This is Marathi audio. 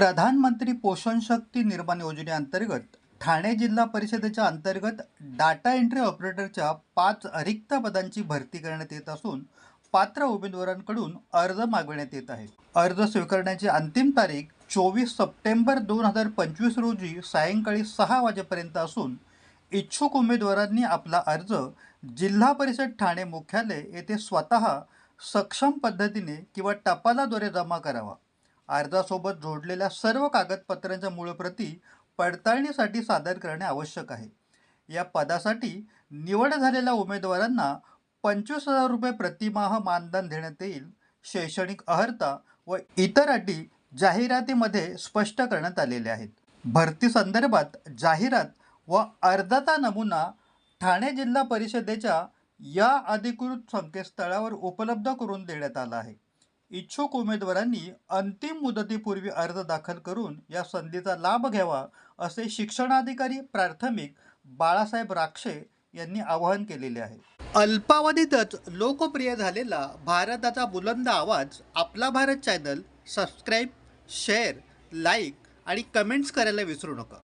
प्रधानमंत्री पोषण शक्ती निर्माण योजनेअंतर्गत ठाणे जिल्हा परिषदेच्या अंतर्गत डाटा एंट्री ऑपरेटरच्या पाच रिक्त पदांची भरती करण्यात येत असून पात्र उमेदवारांकडून अर्ज मागवण्यात येत आहे अर्ज स्वीकारण्याची अंतिम तारीख चोवीस सप्टेंबर दोन हजार पंचवीस रोजी सायंकाळी सहा वाजेपर्यंत असून इच्छुक उमेदवारांनी आपला अर्ज जिल्हा परिषद ठाणे मुख्यालय येथे स्वतः सक्षम पद्धतीने किंवा टपालाद्वारे जमा करावा. अर्जासोबत जोडलेल्या सर्व कागदपत्रांच्या मूळ प्रती पडताळणीसाठी सादर करणे आवश्यक आहे. या पदासाठी निवड झालेल्या उमेदवारांना पंचवीस हजार रुपये प्रतिमाह मानधन देण्यात येईल. शैक्षणिक अर्हता व इतर अटी जाहिरातीमध्ये स्पष्ट करण्यात आलेल्या आहेत. भरती संदर्भात जाहिरात व अर्जाचा नमुना ठाणे जिल्हा परिषदेच्या या अधिकृत संकेतस्थळावर उपलब्ध करून देण्यात आला आहे. इच्छुक उमेदवारांनी अंतिम मुदतीपूर्वी अर्ज दाखल करून या संधीचा लाभ घ्यावा असे शिक्षणाधिकारी प्राथमिक बाळासाहेब राक्षे यांनी आवाहन केलेले आहे. अल्पावधीतच लोकप्रिय झालेला भारताचा बुलंद आवाज आपला Bharat channel subscribe share like आणि कमेंट्स करायला विसरू नका.